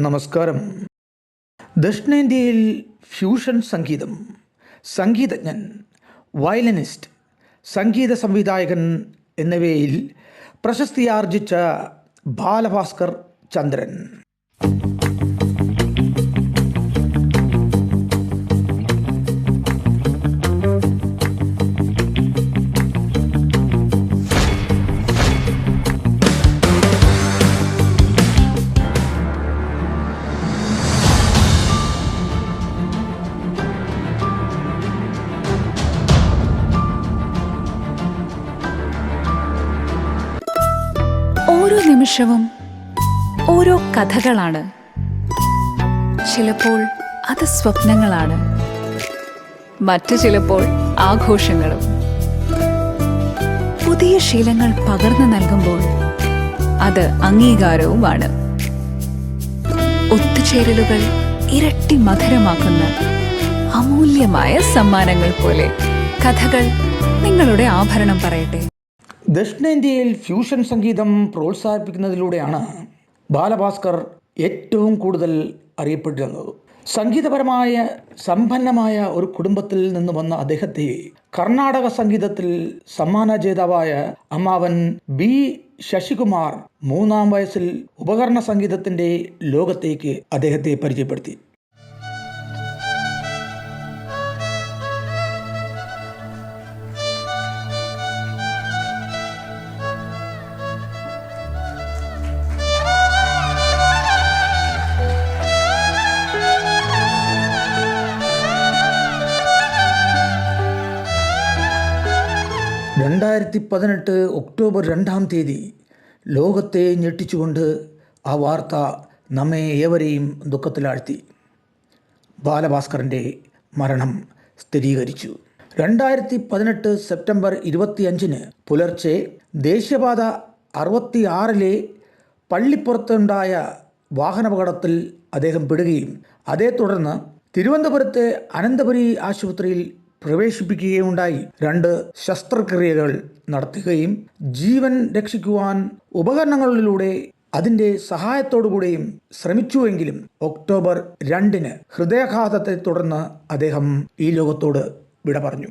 നമസ്കാരം. ദക്ഷിണേന്ത്യയിൽ ഫ്യൂഷൻ സംഗീതം സംഗീതജ്ഞൻ വയലിനിസ്റ്റ് സംഗീത സംവിധായകൻ എന്നിവയിൽ പ്രശസ്തിയാർജിച്ച ബാലഭാസ്കർ ചന്ദ്രൻ. നിമിഷവും ഓരോ കഥകളാണ്. ചിലപ്പോൾ അത് സ്വപ്നങ്ങളാണ്. മറ്റു ചിലപ്പോൾ ആഘോഷങ്ങളും. പുതിയ ശീലങ്ങൾ പകർന്നു നൽകുമ്പോൾ അത് അംഗീകാരവുമാണ്. ഒത്തുചേരലുകൾ ഇരട്ടി മധുരമാക്കുന്ന അമൂല്യമായ സമ്മാനങ്ങൾ പോലെ കഥകൾ നിങ്ങളുടെ ആഭരണം പറയട്ടെ. ദക്ഷിണേന്ത്യയിൽ ഫ്യൂഷൻ സംഗീതം പ്രോത്സാഹിപ്പിക്കുന്നതിലൂടെയാണ് ബാലഭാസ്കർ ഏറ്റവും കൂടുതൽ അറിയപ്പെട്ടിരുന്നത്. സംഗീതപരമായ സമ്പന്നമായ ഒരു കുടുംബത്തിൽ നിന്ന് വന്ന അദ്ദേഹത്തെ കർണാടക സംഗീതത്തിൽ സമ്മാന ജേതാവായ അമ്മാവൻ ബി ശശികുമാർ മൂന്നാം വയസ്സിൽ ഉപകരണ സംഗീതത്തിന്റെ ലോകത്തേക്ക് അദ്ദേഹത്തെ പരിചയപ്പെടുത്തി. രണ്ടായിരത്തി പതിനെട്ട് ഒക്ടോബർ രണ്ടാം തീയതി ലോകത്തെ ഞെട്ടിച്ചുകൊണ്ട് ആ വാർത്ത നമ്മെ ഏവരെയും ദുഃഖത്തിലാഴ്ത്തി. ബാലഭാസ്കറിന്റെ മരണം സ്ഥിരീകരിച്ചു. രണ്ടായിരത്തി പതിനെട്ട് സെപ്റ്റംബർ ഇരുപത്തിയഞ്ചിന് പുലർച്ചെ ദേശീയപാത അറുപത്തി ആറിലെ പള്ളിപ്പുറത്തുണ്ടായ വാഹനാപകടത്തിൽ അദ്ദേഹം പെടുകയും അതേ തുടർന്ന് തിരുവനന്തപുരത്തെ അനന്തപുരി ആശുപത്രിയിൽ പ്രവേശിപ്പിക്കുകയുണ്ടായി. രണ്ട് ശസ്ത്രക്രിയകൾ നടത്തുകയും ജീവൻ രക്ഷിക്കുവാൻ ഉപകരണങ്ങളിലൂടെ അതിന്റെ സഹായത്തോടുകൂടിയും ശ്രമിച്ചുവെങ്കിലും ഒക്ടോബർ രണ്ടിന് ഹൃദയാഘാതത്തെ തുടർന്ന് അദ്ദേഹം ഈ ലോകത്തോട് വിട പറഞ്ഞു.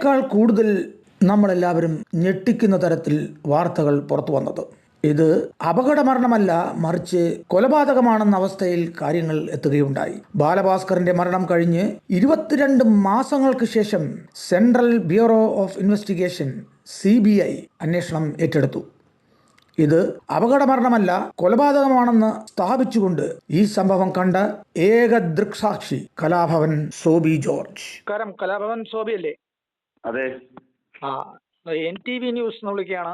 ഇതിനേക്കാൾ കൂടുതൽ നമ്മളെല്ലാവരും ഞെട്ടിക്കുന്ന തരത്തിൽ വാർത്തകൾ പുറത്തു വന്നത്. ഇത് അപകടമരണമല്ല മറിച്ച് കൊലപാതകമാണെന്ന അവസ്ഥയിൽ കാര്യങ്ങൾ എത്തുകയുണ്ടായി. ബാലഭാസ്കറിന്റെ മരണം കഴിഞ്ഞ് ഇരുപത്തിരണ്ട് മാസങ്ങൾക്ക് ശേഷം central bureau of investigation C അന്വേഷണം ഏറ്റെടുത്തു. ഇത് അപകടമരണമല്ല കൊലപാതകമാണെന്ന് സ്ഥാപിച്ചുകൊണ്ട് ഈ സംഭവം കണ്ട ഏക ദൃക്സാക്ഷി കലാഭവൻ സോബി ജോർജ്. കലാഭവൻ സോബി അല്ലേ? അതെ. ആ എൻ ടി വി ന്യൂസ് വിളിക്കുകയാണ്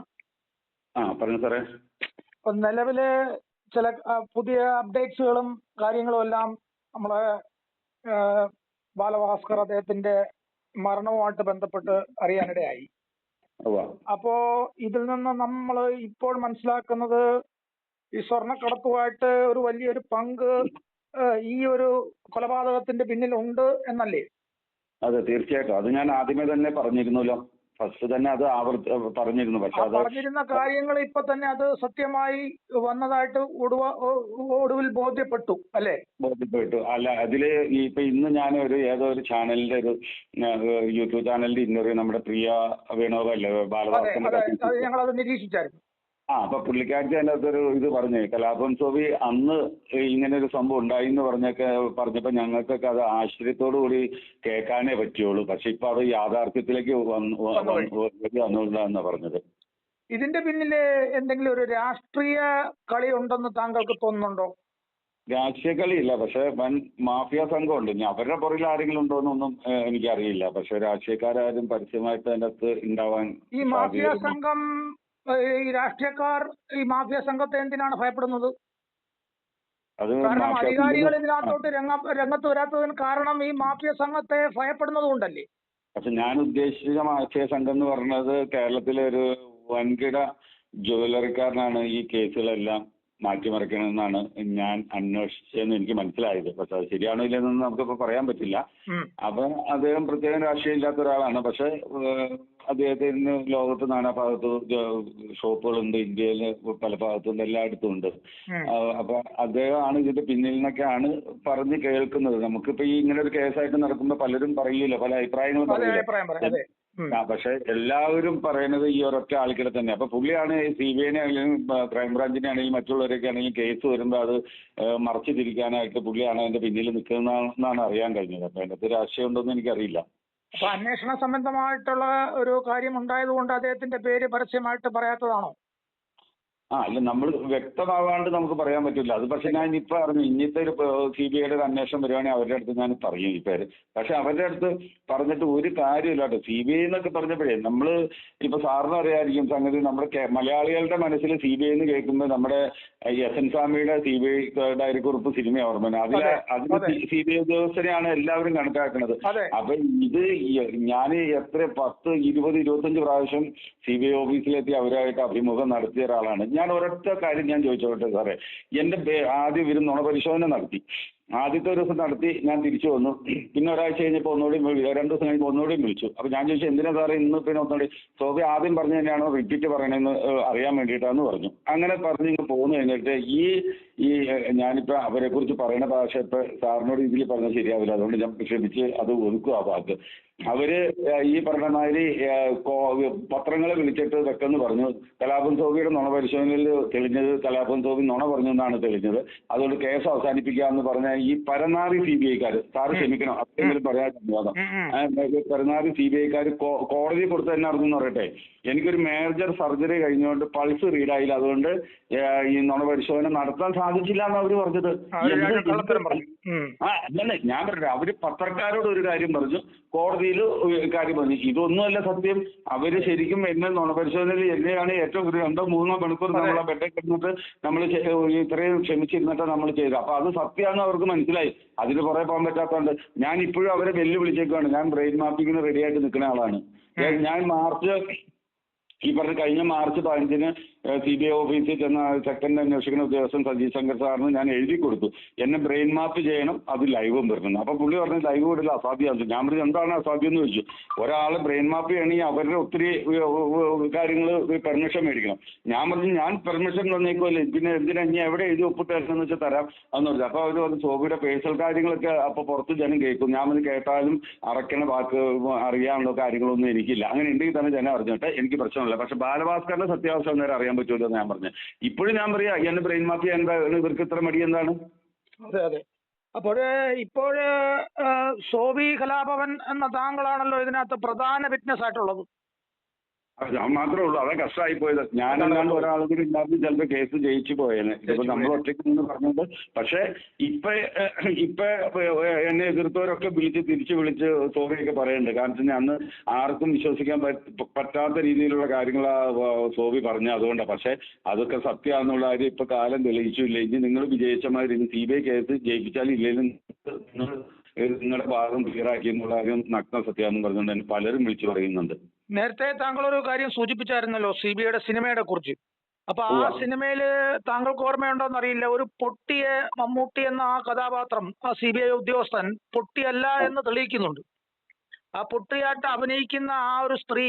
ആ പറഞ്ഞു സാറേ. നിലവിൽ ചില പുതിയ അപ്ഡേറ്റ്സുകളും കാര്യങ്ങളും എല്ലാം നമ്മളെ ബാലഭാസ്കർ അദ്ദേഹത്തിന്റെ മരണവുമായിട്ട് ബന്ധപ്പെട്ട് അറിയാനിടയായി. അപ്പോ ഇതിൽ നിന്ന് നമ്മൾ ഇപ്പോൾ മനസ്സിലാക്കുന്നത് ഈ സ്വർണക്കടത്തുമായിട്ട് ഒരു വലിയൊരു പങ്ക് ഈ ഒരു കൊലപാതകത്തിന്റെ പിന്നിലുണ്ട് എന്നല്ലേ? അതെ തീർച്ചയായിട്ടും. അത് ഞാൻ ആദ്യമേ തന്നെ പറഞ്ഞിരുന്നല്ലോ. ഫസ്റ്റ് തന്നെ അത് ആവർത്തി പറഞ്ഞിരുന്നു. പക്ഷെ ആ അത് പറഞ്ഞിരുന്ന കാര്യങ്ങൾ ഇപ്പൊ തന്നെ അത് സത്യമായി വന്നതായിട്ട് ഒടുവ ഒടുവിൽ ബോധ്യപ്പെട്ടു അല്ലെ? ബോധ്യപ്പെട്ടു. അല്ല അതിൽ ഈ ഇപ്പൊ ഇന്ന് ഞാൻ ഒരു ഏതോ ഒരു ചാനലിന്റെ ഒരു യൂട്യൂബ് ചാനലിന്റെ ഇന്റർവ്യൂ നമ്മുടെ പ്രിയ വേണോബ അല്ലേ അതെ അതെ അത് നിരീക്ഷിച്ചായിരുന്നു. ആ അപ്പൊ പുള്ളിക്കാരത്തി അതിന്റെ അകത്തൊരു ഇത് പറഞ്ഞു കലാഭവൻ സോബി അന്ന് ഇങ്ങനെ ഒരു സംഭവം ഉണ്ടായി എന്ന് പറഞ്ഞൊക്കെ പറഞ്ഞപ്പോ ഞങ്ങൾക്കൊക്കെ അത് ആശ്ചര്യത്തോടു കൂടി കേൾക്കാനേ പറ്റുള്ളൂ. പക്ഷെ ഇപ്പൊ അത് യാഥാർത്ഥ്യത്തിലേക്ക് വന്നു. വന്നില്ല പറഞ്ഞത്. ഇതിന്റെ പിന്നിൽ എന്തെങ്കിലും ഒരു രാഷ്ട്രീയ കളി ഉണ്ടെന്ന് താങ്കൾക്ക് തോന്നുന്നുണ്ടോ? രാഷ്ട്രീയ കളിയില്ല പക്ഷെ വൻ മാഫിയ സംഘമുണ്ട്. ഇനി അവരുടെ പുറകിൽ ആരെങ്കിലും ഉണ്ടോ എന്നൊന്നും ഏഹ്, എനിക്കറിയില്ല. പക്ഷെ രാഷ്ട്രീയക്കാരും പരസ്യമായിട്ട് അതിന്റെ അകത്ത് ഉണ്ടാവാൻ ഈ മാഫിയ സംഘം ഈ രാഷ്ട്രീയക്കാർ ഈ മാഫിയ സംഘത്തെ എന്തിനാണ് ഭയപ്പെടുന്നത്? കാരണം അധികാരികൾ ഇതിനകത്തോട്ട് രംഗ രംഗത്ത് വരാത്തതിന് കാരണം ഈ മാഫിയ സംഘത്തെ ഭയപ്പെടുന്നത് കൊണ്ടല്ലേ? പക്ഷെ ഞാൻ ഉദ്ദേശിച്ച മാഫിയ സംഘം എന്ന് പറഞ്ഞത് കേരളത്തിലെ ഒരു വൻകിട ജ്വല്ലറിക്കാരനാണ് ഈ കേസുകളെല്ലാം മാറ്റിമറിക്കണമെന്നാണ് ഞാൻ അന്വേഷിച്ചതെന്ന് എനിക്ക് മനസ്സിലായത്. പക്ഷെ അത് ശരിയാണോ ഇല്ലെന്നൊന്നും നമുക്കിപ്പോ പറയാൻ പറ്റില്ല. അപ്പൊ അദ്ദേഹം പ്രത്യേകം രാഷ്ട്രീയം ഇല്ലാത്ത ഒരാളാണ്. പക്ഷെ അദ്ദേഹത്തിന് ലോകത്ത് നാനാ ഭാഗത്ത് ഷോപ്പുകളുണ്ട് ഇന്ത്യയിൽ പല ഭാഗത്തും എല്ലായിടത്തും ഉണ്ട്. അപ്പൊ അദ്ദേഹമാണ് ഇതിന്റെ പിന്നിൽ നിന്നൊക്കെയാണ് പറഞ്ഞ് കേൾക്കുന്നത്. നമുക്കിപ്പോ ഈ ഇങ്ങനെ ഒരു കേസായിട്ട് നടക്കുമ്പോ പലരും പറയില്ല പല അഭിപ്രായങ്ങളും പറയില്ല. ആ പക്ഷെ എല്ലാവരും പറയുന്നത് ഈ ഒരൊറ്റ ആൾക്കിടെ തന്നെ. അപ്പൊ പുള്ളിയാണ് സി ബി ഐനെ ആണെങ്കിലും ക്രൈംബ്രാഞ്ചിനെ ആണെങ്കിലും മറ്റുള്ളവരൊക്കെ ആണെങ്കിലും കേസ് വരുമ്പോൾ അത് മറച്ചു തിരിക്കാനായിട്ട് പുള്ളിയാണ് അതിന്റെ പിന്നിൽ നിൽക്കുന്നതെന്നാണ് അറിയാൻ കഴിഞ്ഞത്. അപ്പൊ അതിനകത്ത് രാഷ്ട്രീയം ഉണ്ടോന്ന് എനിക്കറിയില്ല. അപ്പൊ അന്വേഷണ സംബന്ധമായിട്ടുള്ള ഒരു കാര്യം ഉണ്ടായതുകൊണ്ട് അദ്ദേഹത്തിന്റെ പേര് പരസ്യമായിട്ട് പറയാത്തതാണോ? ആ അല്ല നമ്മൾ വ്യക്തമാവാണ്ട് നമുക്ക് പറയാൻ പറ്റില്ല അത് പക്ഷെ ഞാൻ ഇപ്പൊ അറിഞ്ഞു ഇന്നത്തെ ഒരു സി ബി ഐയുടെ ഒരു അന്വേഷണം വരുവാണെങ്കിൽ അവരുടെ അടുത്ത് ഞാൻ പറയും ഈ പേര്. പക്ഷെ അവരുടെ അടുത്ത് പറഞ്ഞിട്ട് ഒരു കാര്യമില്ല കേട്ടോ. സി ബി ഐ എന്നൊക്കെ പറഞ്ഞപ്പോഴേ നമ്മൾ ഇപ്പൊ സാറിന് അറിയായിരിക്കും സംഗതി നമ്മുടെ മലയാളികളുടെ മനസ്സിൽ സി ബി ഐ എന്ന് കേൾക്കുമ്പോൾ നമ്മുടെ എസ് എൻ സ്വാമിയുടെ സി ബി ഐ ഡയറിക്കുറിപ്പ് സിനിമ ഓർമ്മ അതിൽ അതിന്. സി ബി ഐ ഉദ്യോഗസ്ഥരെയാണ് എല്ലാവരും കണക്കാക്കുന്നത്. അപ്പൊ ഇത് ഞാൻ എത്ര പത്ത് ഇരുപത് ഇരുപത്തഞ്ച് പ്രാവശ്യം സി ബി ഐ ഓഫീസിലെത്തി അവരായിട്ട് അഭിമുഖം നടത്തിയ ഒരാളാണ്. ഞാൻ ഒരൊറ്റ കാര്യം ഞാൻ ചോദിച്ചോട്ടെ സാറേ? എന്റെ ആദ്യം ഇവർ നുണപരിശോധന നടത്തി. ആദ്യത്തെ ഒരു ദിവസം നടത്തി ഞാൻ തിരിച്ചു വന്നു. പിന്നെ ഒരാഴ്ച കഴിഞ്ഞപ്പോൾ ഒന്നുകൂടി രണ്ട് ദിവസം കഴിഞ്ഞപ്പോൾ ഒന്നുകൂടി വിളിച്ചു. അപ്പൊ ഞാൻ ചോദിച്ചു എന്തിനാ സാറേ ഇന്ന് പിന്നെ ഒന്നുകൂടി സോഫി ആദ്യം പറഞ്ഞു തന്നെയാണോ? റിപ്പീറ്റ് പറയണമെന്ന് അറിയാൻ വേണ്ടിയിട്ടാന്ന് പറഞ്ഞു. അങ്ങനെ പറഞ്ഞു ഇങ്ങ് പോന്നു കഴിഞ്ഞിട്ട് ഈ ഈ ഞാനിപ്പോ അവരെ കുറിച്ച് പറയുന്ന ഭാഷ സാറിനോട് ഇതിൽ പറഞ്ഞാൽ ശരിയാവില്ല. അതുകൊണ്ട് ഞാൻ ക്ഷമിച്ച് അത് ഒതുക്കും ആ ഭാഗത്ത്. അവർ ഈ പറഞ്ഞ മാതിരി പത്രങ്ങളെ വിളിച്ചിട്ട് വെക്കെന്ന് പറഞ്ഞു. കലാപം സോബിയുടെ നുണ പരിശോധനയിൽ തെളിഞ്ഞത് കലാപം സോബി നുണ പറഞ്ഞു എന്നാണ് തെളിഞ്ഞത്. അതുകൊണ്ട് കേസ് അവസാനിപ്പിക്കാമെന്ന് പറഞ്ഞ ഈ പരനാറി സി ബി ഐക്കാർ സാറ് ക്ഷമിക്കണം അത്രയും പറയാൻ അനുവാദം. പരനാറി സി ബി ഐക്കാർ കോടതി കൊടുത്ത് തന്നെ അറിഞ്ഞെന്ന് പറയട്ടെ. എനിക്കൊരു മേജർ സർജറി കഴിഞ്ഞുകൊണ്ട് പൾസ് റീഡായില്ല. അതുകൊണ്ട് ഈ നുണപരിശോധന നടത്താൻ സാധിച്ചില്ല എന്ന് അവർ പറഞ്ഞത്. അവർ ഞാൻ പറഞ്ഞു ആ ഞാൻ അവർ പത്രക്കാരോട് ഒരു കാര്യം പറഞ്ഞു കോടതിയിൽ കാര്യം പറഞ്ഞു. ഇതൊന്നുമല്ല സത്യം അവർ ശരിക്കും എന്നെ നുണപരിശോധനയിൽ എന്നെയാണ് ഏറ്റവും ഒരു രണ്ടോ മൂന്നോ മണിക്കൂർ നമ്മളെ ആ ബെഡിൽ കിടന്നിട്ട് നമ്മൾ ഇത്രയും ക്ഷമിച്ചിരുന്നിട്ട് നമ്മൾ ചെയ്തത്. അപ്പൊ അത് സത്യമാണെന്ന് അവർക്ക് മനസ്സിലായി. അതിന് കുറെ പോകാൻ പറ്റാത്തതുകൊണ്ട് ഞാൻ ഇപ്പോഴും അവരെ വെല്ലുവിളിച്ചേക്കാണ്. ഞാൻ ബ്രെയിൻ മാപ്പിങ്ങിന് റെഡി ആയിട്ട് നിൽക്കുന്ന ആളാണ്. ഞാൻ മാർച്ച് ഈ പറഞ്ഞ കഴിഞ്ഞ മാർച്ച് പതിനഞ്ചിന് സി ബി ഐ ഓഫീസിൽ ചെന്ന സെക്കൻഡ് അന്വേഷിക്കുന്ന ഉദ്യോഗസ്ഥൻ സജീവ് ശങ്കർ സാറിന് ഞാൻ എഴുതി കൊടുത്തു. എന്നെ ബ്രെയിൻ മാപ്പ് ചെയ്യണം അത് ലൈവും വരണം അപ്പൊ പുള്ളി പറഞ്ഞു ലൈവ് വിടില്ല അസാധ്യമാണ് ഞാൻ പറഞ്ഞു എന്താണ് അസാധ്യം എന്ന് ചോദിച്ചു. ഒരാൾ ബ്രെയിൻ മാപ്പ് ചെയ്യണമെങ്കിൽ അവരുടെ ഒത്തിരി കാര്യങ്ങൾ പെർമിഷൻ മേടിക്കണം. ഞാൻ പറഞ്ഞു ഞാൻ പെർമിഷൻ തന്നേക്കുമല്ലേ പിന്നെ എന്തിനാ ഇനി എവിടെ എഴുതി ഒപ്പിട്ട് തരണമെന്ന് വെച്ചാൽ തരാം എന്ന് പറഞ്ഞു. അപ്പൊ അവർ പറഞ്ഞു സോബിയുടെ പേഴ്സണൽ കാര്യങ്ങളൊക്കെ അപ്പൊ പുറത്ത് ജനം കേൾക്കും. ഞാൻ പറഞ്ഞു കേട്ടാലും അറക്കണ വാക്ക് അറിയാനുള്ള കാര്യങ്ങളൊന്നും എനിക്കില്ല. അങ്ങനെ ഉണ്ടെങ്കിൽ തന്നെ ജനം അറിഞ്ഞിട്ട്. എനിക്ക് പ്രശ്നമില്ല. പക്ഷെ ബാലഭാസ്കറിന്റെ സത്യാവസ്ഥ അന്നേരം അറിയാൻ പറ്റുമല്ലോ എന്ന് ഞാൻ പറഞ്ഞു. ഇപ്പോഴും ഞാൻ പറയാ എന്റെ ബ്രെയിൻ മാഫിയ ചെയ്യാൻ എന്താ? ഇവർക്ക് ഇത്ര മടി എന്താണ്? അതെ അതെ. അപ്പോൾ ഇപ്പോൾ സോവി കലാഭവൻ എന്ന താങ്കളാണല്ലോ ഇതിനകത്ത് പ്രധാന വിറ്റ്നസ് ആയിട്ടുള്ളത് ഞാൻ മാത്രമേ ഉള്ളൂ. അതാ കഷ്ടമായി പോയത്. ഞാനല്ലാണ്ട് ഒരാളും കൂടി ഇല്ലാതെ ചിലപ്പോൾ കേസ് ജയിച്ചു പോയേനെ. ഇതിപ്പോ നമ്മൾ ഒറ്റയ്ക്ക് നിന്ന് പറഞ്ഞത് പക്ഷെ ഇപ്പൊ ഇപ്പൊ എന്നെ എതിർത്തവരൊക്കെ വിളിച്ച് തിരിച്ചു വിളിച്ച് സോറിയൊക്കെ പറയുന്നുണ്ട് കാരണം വെച്ചാൽ അന്ന് ആർക്കും വിശ്വസിക്കാൻ പറ്റാത്ത രീതിയിലുള്ള കാര്യങ്ങൾ സോബി പറഞ്ഞ അതുകൊണ്ടാണ് പക്ഷെ അതൊക്കെ സത്യമാണെന്നുള്ള കാര്യം ഇപ്പൊ കാലം തെളിയിച്ചില്ല. ഇനി നിങ്ങൾ വിജയിച്ച മാതിരി ഇനി സി ബി ഐ കേസ് ജയിപ്പിച്ചാലും ഇല്ലെങ്കിലും നിങ്ങൾ നിങ്ങളുടെ ഭാഗം ക്ലിയർ ആക്കി എന്നുള്ള കാര്യം നഗ്ന സത്യമാണെന്ന് പറഞ്ഞുകൊണ്ട് തന്നെ പലരും വിളിച്ചു പറയുന്നുണ്ട്. നേരത്തെ താങ്കൾ ഒരു കാര്യം സൂചിപ്പിച്ചായിരുന്നല്ലോ സി ബി ഐയുടെ സിനിമയുടെ കുറിച്ച്. അപ്പൊ ആ സിനിമയിൽ സിനിമയിൽ താങ്കൾക്ക് ഓർമ്മയുണ്ടോന്ന് അറിയില്ല. ഒരു പൊട്ടിയ മമ്മൂട്ടി എന്ന ആ കഥാപാത്രം ആ സി ബി ഐ ഉദ്യോഗസ്ഥൻ പൊട്ടിയല്ല എന്ന് തെളിയിക്കുന്നുണ്ട്. ആ പൊട്ടിയായിട്ട് അഭിനയിക്കുന്ന ആ ഒരു സ്ത്രീ.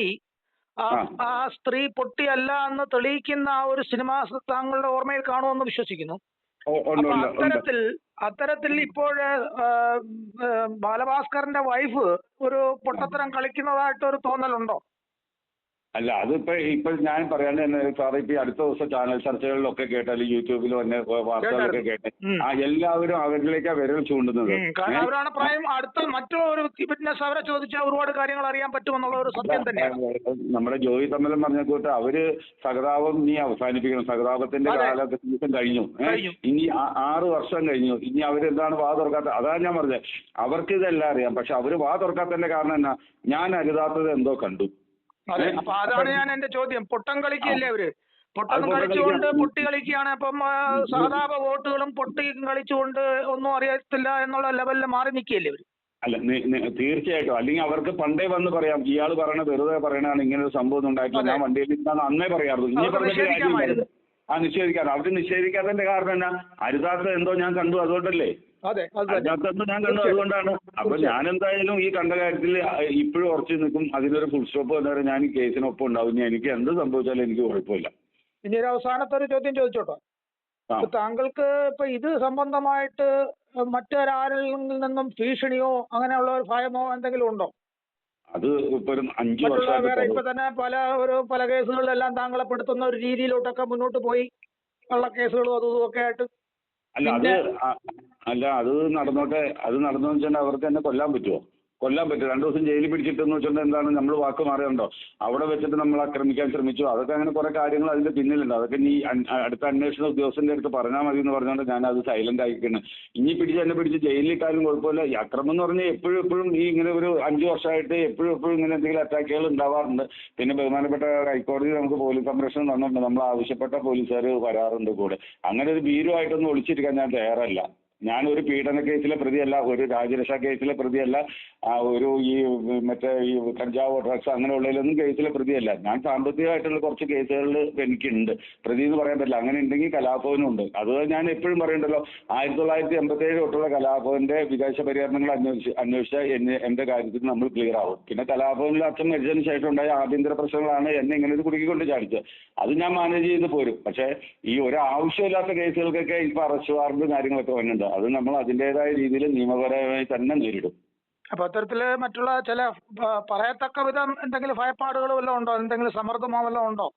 ആ സ്ത്രീ പൊട്ടിയല്ല എന്ന് തെളിയിക്കുന്ന ആ ഒരു സിനിമ താങ്കളുടെ ഓർമ്മയിൽ കാണുമെന്ന് വിശ്വസിക്കുന്നു. അത്തരത്തിൽ അത്തരത്തിൽ ഇപ്പോൾ ബാലഭാസ്കറിന്റെ വൈഫ് ഒരു പൊട്ടത്തരം കളിക്കുന്നതായിട്ട് ഒരു തോന്നലുണ്ടോ? അല്ല അതിപ്പോ ഇപ്പൊ ഞാൻ പറയാൻ സാറേ ഇപ്പൊ അടുത്ത ദിവസം ചാനൽ ചർച്ചകളിലൊക്കെ കേട്ടാൽ യൂട്യൂബിലും തന്നെ വാർത്തകളൊക്കെ കേട്ട്. ആ എല്ലാവരും അവരിലേക്കാ വിരൽ ചൂണ്ടുന്നത്. കാരണം അവരാണ് പ്രായം അടുത്ത മറ്റൊരു ഫിറ്റ്നസ് അവരെ ചോദിച്ചാൽ ഒരുപാട് കാര്യങ്ങൾ അറിയാൻ പറ്റുമെന്നുള്ള ഒരു സത്യം തന്നെയാണ്. നമ്മുടെ ജോയി തമ്മിലും പറഞ്ഞ കൂട്ട് അവർ സഹതാപം നീ അവസാനിപ്പിക്കണം. സഹതാപത്തിന്റെ. കാലഘട്ടം കഴിഞ്ഞു. ഇനി ആറ് വർഷം കഴിഞ്ഞു. ഇനി അവരെന്താണ് വാ തുറക്കാത്ത? അതാണ് ഞാൻ പറഞ്ഞത്. അവർക്ക് ഇതെല്ലാം അറിയാം. പക്ഷെ അവർ വാ തുറക്കാത്തതിന്റെ കാരണം എന്നാ? ഞാൻ അരുതാത്തത് എന്തോ കണ്ടു. അതെ അപ്പൊ അതാണ് ഞാൻ എന്റെ ചോദ്യം. പൊട്ടം കളിക്കല്ലേ അവർ? പൊട്ടം കളിച്ചുകൊണ്ട് പൊട്ടി കളിക്കുകയാണ്. അപ്പം സാധാരണ വോട്ടുകളും പൊട്ടി കളിച്ചുകൊണ്ട് ഒന്നും അറിയത്തില്ല എന്നുള്ള ലെവലിൽ മാറി നിൽക്കുകയല്ലേ അവർ? അല്ല തീർച്ചയായിട്ടും. അല്ലെങ്കിൽ അവർക്ക് പണ്ടേ വന്ന് പറയാം ഇയാൾ പറയണ വെറുതെ പറയണതാണ് ഇങ്ങനെ ഒരു സംഭവം ഉണ്ടാക്കി ഉണ്ടായിട്ടില്ല. ഞാൻ വണ്ടിയിൽ നിന്നാണ് അന്നേ പറയാറുള്ളൂ. ഇനി പറഞ്ഞിട്ട് ആ നിഷേധിക്കാൻ അവർക്ക് നിഷേധിക്കാത്തതിന്റെ കാരണം എന്നാ? അരുതാത്തത് എന്തോ ഞാൻ കണ്ടു. അതുകൊണ്ടല്ലേ? അതെ അതിനകത്തൊന്നും ഞാൻ കണ്ടു. അതുകൊണ്ടാണ്. അപ്പൊ ഞാൻ എന്തായാലും ഈ കണ്ട കാര്യത്തിൽ ഇപ്പോഴും ഉറച്ചു നിൽക്കും. അതിനൊരു ഫുൾ സ്റ്റോപ്പ് വന്നവരെ ഞാൻ ഈ കേസിനൊപ്പം ഉണ്ടാവും. എനിക്ക് എന്ത് സംഭവിച്ചാലും എനിക്ക് കുഴപ്പമില്ല. ഇനി ഒരു അവസാനത്തെ ഒരു ചോദ്യം ചോദിച്ചോട്ടോ? താങ്കൾക്ക് ഇപ്പൊ ഇത് സംബന്ധമായിട്ട് മറ്റൊരാരിൽ നിന്നും ഭീഷണിയോ അങ്ങനെയുള്ള ഒരു ഭയമോ എന്തെങ്കിലും ഉണ്ടോ? അത് ഇപ്പൊ അഞ്ചു വർഷം വേറെ ഇപ്പൊ തന്നെ പല ഒരു പല കേസുകളിലെല്ലാം താങ്കളെ പെടുത്തുന്ന ഒരു രീതിയിലോട്ടൊക്കെ മുന്നോട്ട് പോയി. ഉള്ള കേസുകളും അതും ഒക്കെ ആയിട്ട് അല്ല അത് അല്ല അത് നടന്നോട്ടെ അത് നടന്നു വെച്ചാൽ അവർക്ക് എന്നെ കൊല്ലാൻ പറ്റുമോ കൊല്ലാൻ പറ്റും രണ്ടു ദിവസം ജയിലിൽ പിടിച്ചിട്ടെന്ന് വെച്ചോണ്ട് എന്താണ് നമ്മൾ വാക്ക് മാറിയുണ്ടോ അവിടെ വെച്ചിട്ട് നമ്മൾ ആക്രമിക്കാൻ ശ്രമിച്ചു? അതൊക്കെ അങ്ങനെ കുറെ കാര്യങ്ങൾ അതിന്റെ പിന്നിലുണ്ട്. അതൊക്കെ നീ അടുത്ത അന്വേഷണ ഉദ്യോഗസ്ഥന്റെ അടുത്ത് പറഞ്ഞാൽ മതി എന്ന് പറഞ്ഞുകൊണ്ട് ഞാൻ അത് സൈലന്റ് ആയിക്കണം ഇനി പിടിച്ച് എന്നെ പിടിച്ച് ജയിലിലിട്ടാലും കുഴപ്പമില്ല. ഈ അക്രമം എന്ന് പറഞ്ഞാൽ എപ്പോഴും എപ്പോഴും ഈ ഇങ്ങനെ ഒരു അഞ്ചു വർഷമായിട്ട് എപ്പോഴും എപ്പോഴും ഇങ്ങനെ എന്തെങ്കിലും അറ്റാക്കുകൾ ഉണ്ടാവാറുണ്ട്. പിന്നെ ബഹുമാനപ്പെട്ട ഹൈക്കോടതി നമുക്ക് പോലീസ് സംരക്ഷണം തന്നിട്ടുണ്ട്. നമ്മൾ ആവശ്യപ്പെട്ട പോലീസുകാർ വരാറുണ്ട് കൂടെ. അങ്ങനെ ഒരു ഭീരുമായിട്ടൊന്നും ഒളിച്ചിരിക്കാൻ ഞാൻ തയ്യാറല്ല. ഞാൻ ഒരു പീഡന കേസിലെ പ്രതിയല്ല ഒരു രാജ്യരക്ഷാ കേസിലെ പ്രതിയല്ല ആ ഒരു ഈ മറ്റേ ഈ കഞ്ചാവ് ഡ്രഗ്സ് അങ്ങനെയുള്ളതിലൊന്നും കേസിലെ പ്രതിയല്ല. ഞാൻ സാമ്പത്തികമായിട്ടുള്ള കുറച്ച് കേസുകളിൽ എനിക്കുണ്ട്. പ്രതി എന്ന് പറയാൻ പറ്റില്ല. അങ്ങനെ ഉണ്ടെങ്കിൽ കലാഭവനും ഉണ്ട്. അത് ഞാൻ എപ്പോഴും പറയണ്ടല്ലോ ആയിരത്തി തൊള്ളായിരത്തി എൺപത്തി ഏഴ് തൊട്ടുള്ള കലാഭവന്റെ വിദേശ പരിഹരണങ്ങൾ അന്വേഷിച്ച് അന്വേഷിച്ച എന്റെ കാര്യത്തിൽ നമ്മൾ ക്ലിയർ ആവും. പിന്നെ കലാഭവനിൽ അച്ഛൻ മരിച്ചതിന് ശേഷം ഉണ്ടായ ആഭ്യന്തര പ്രശ്നങ്ങളാണ് എന്നെ ഇങ്ങനെ ഒരു കുടുക്കിക്കൊണ്ട് ചാടിച്ചത്. അത് ഞാൻ മാനേജ് ചെയ്ത് പോരും. പക്ഷേ ഈ ഒരു ആവശ്യമില്ലാത്ത കേസുകൾക്കൊക്കെ ഇപ്പൊ അറസ്റ്റ് വാറണ്ട് കാര്യങ്ങളൊക്കെ വരുന്നുണ്ട് അത് നമ്മൾ അതിന്റെതായ രീതിയിൽ നിയമപരമായി തന്നെ നേരിടും. അപ്പൊ അത്തരത്തിൽ മറ്റുള്ള ചില പ- പറയത്തക്ക വിധം എന്തെങ്കിലും ഭയപ്പാടുകൾ വല്ലതും ഉണ്ടോ? എന്തെങ്കിലും സമ്മർദ്ദമോ വല്ലതും ഉണ്ടോ?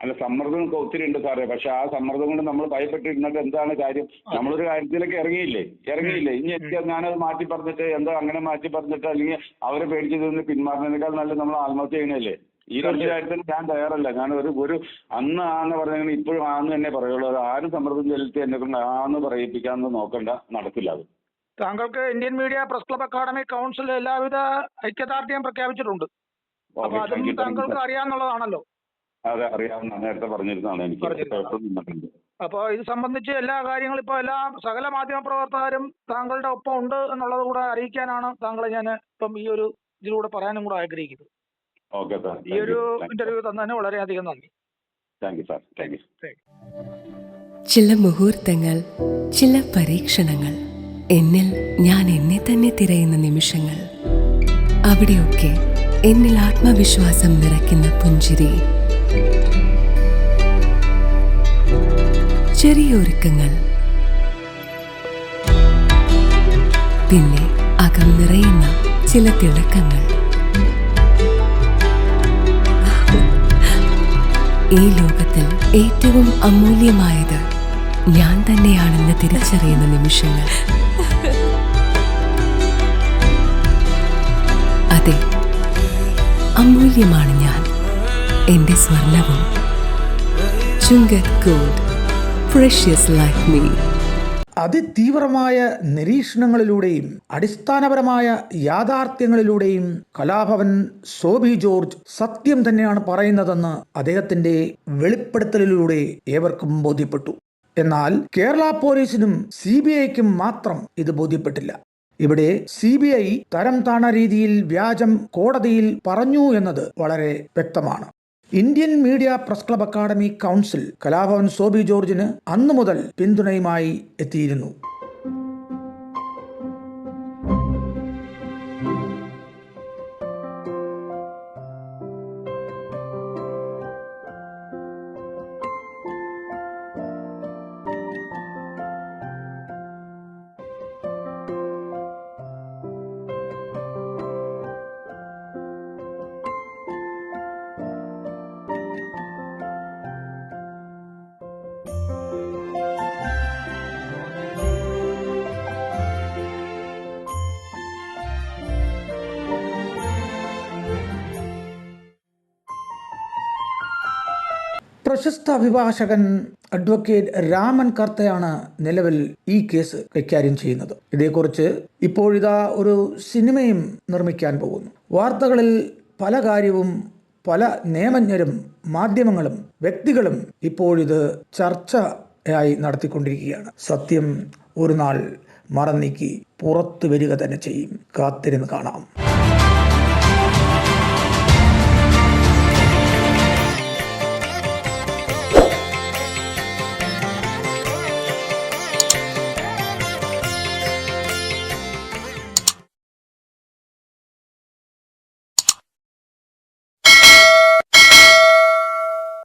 അല്ല സമ്മർദ്ദം ഒക്കെ ഒത്തിരി ഉണ്ട് സാറേ. പക്ഷെ ആ സമ്മർദ്ദം കൊണ്ട് നമ്മൾ ഭയപ്പെട്ടിരുന്നിട്ട് എന്താണ് കാര്യം? നമ്മളൊരു കാര്യത്തിലേക്ക് ഇറങ്ങിയില്ലേ? ഇറങ്ങിയില്ലേ? ഇനി എനിക്ക് ഞാനത് മാറ്റി പറഞ്ഞിട്ട് എന്താ അങ്ങനെ മാറ്റി പറഞ്ഞിട്ട് അല്ലെങ്കിൽ അവരെ പേടിച്ചതിൽ നിന്ന് പിന്മാറുന്നതിനേക്കാൾ നല്ല നമ്മൾ ആത്മഹത്യ ചെയ്യണല്ലേ ഈ രണ്ട് കാര്യത്തിന് ഞാൻ തയ്യാറല്ല. ഞാൻ ഒരു ഒരു അന്ന് ആന്ന് പറഞ്ഞെങ്കിൽ ഇപ്പോഴും ആന്ന് തന്നെ പറയുള്ളൂ. അത് ആരും സമ്മർദ്ദം ചെലുത്തി എന്നെ കൊണ്ട് ആന്ന് പറയിപ്പിക്കാന്ന് നോക്കണ്ട. നടക്കില്ല അത്. താങ്കൾക്ക് Indian media press club academy council എല്ലാവിധ ഐക്യദാർഢ്യം പ്രഖ്യാപിച്ചിട്ടുണ്ട്. അപ്പൊ അതും താങ്കൾക്ക് അറിയാന്നുള്ളതാണല്ലോ. അതെ അറിയാവുന്ന നേരത്തെ പറഞ്ഞിരുന്നതാണ് എനിക്ക്. അപ്പൊ ഇത് സംബന്ധിച്ച് എല്ലാ കാര്യങ്ങളും ഇപ്പൊ എല്ലാ സകല മാധ്യമ പ്രവർത്തകരും താങ്കളുടെ ഒപ്പം ഉണ്ട് എന്നുള്ളത് കൂടെ അറിയിക്കാനാണ് താങ്കളെ ഞാൻ ഇപ്പം ഈ ഒരു ഇതിലൂടെ പറയാനും കൂടെ ആഗ്രഹിക്കുന്നത്. Okay sir. ഈ ഒരു ഇന്റർവ്യൂ തന്നതിന് വളരെയധികം നന്ദി. Thank you sir. Thank you. ചില മുഹൂർത്തങ്ങൾ ചില പരീക്ഷണങ്ങൾ എന്നിൽ ഞാൻ എന്നെ തന്നെ തിരയുന്ന നിമിഷങ്ങൾ. അവിടെയൊക്കെ എന്നിൽ ആത്മവിശ്വാസം നിറയ്ക്കുന്ന പുഞ്ചിരി. ചെറിയൊരുക്കങ്ങൾ പിന്നെ അകം നിറയുന്ന ചില തിളക്കങ്ങൾ. ഈ ലോകത്തിൽ ഏറ്റവും അമൂല്യമായത് ഞാൻ തന്നെയാണെന്ന് തിരിച്ചറിയുന്ന നിമിഷങ്ങൾ. അതെ അമൂല്യമാണ് ഞാൻ. എന്റെ സ്വർണവും ചുങ്കത് ഗോൾഡ് പ്രഷ്യസ് ലൈക്ക് മീ. അതിതീവ്രമായ നിരീക്ഷണങ്ങളിലൂടെയും അടിസ്ഥാനപരമായ യാഥാർത്ഥ്യങ്ങളിലൂടെയും കലാഭവൻ സോബി ജോർജ് സത്യം തന്നെയാണ് പറയുന്നതെന്ന് അദ്ദേഹത്തിന്റെ വെളിപ്പെടുത്തലിലൂടെ ഏവർക്കും ബോധ്യപ്പെട്ടു. എന്നാൽ കേരള പോലീസിനും സി ബി ഐക്കും മാത്രം ഇത് ബോധ്യപ്പെട്ടില്ല. ഇവിടെ സി ബി ഐ തരം താണ രീതിയിൽ വ്യാജം കോടതിയിൽ പറഞ്ഞു എന്നത് വളരെ വ്യക്തമാണ്. Indian media press club academy council Kalabhavan Sobi ജോർജിന് അന്നു മുതൽ പിന്തുണയുമായി എത്തിയിരുന്നു. പ്രശസ്ത അഭിഭാഷകൻ അഡ്വക്കേറ്റ് രാമൻ കർത്തയാണ് നിലവിൽ ഈ കേസ് കൈകാര്യം ചെയ്യുന്നത്. ഇതേക്കുറിച്ച് ഇപ്പോഴിതാ ഒരു സിനിമയും നിർമ്മിക്കാൻ പോകുന്നു. വാർത്തകളിൽ പല കാര്യവും പല നിയമജ്ഞരും മാധ്യമങ്ങളും വ്യക്തികളും ഇപ്പോഴിത് ചർച്ചയായി നടത്തിക്കൊണ്ടിരിക്കുകയാണ്. സത്യം ഒരു നാൾ മറന്നീക്കി പുറത്തു വരിക തന്നെ ചെയ്യും. കാത്തിരുന്ന് കാണാം.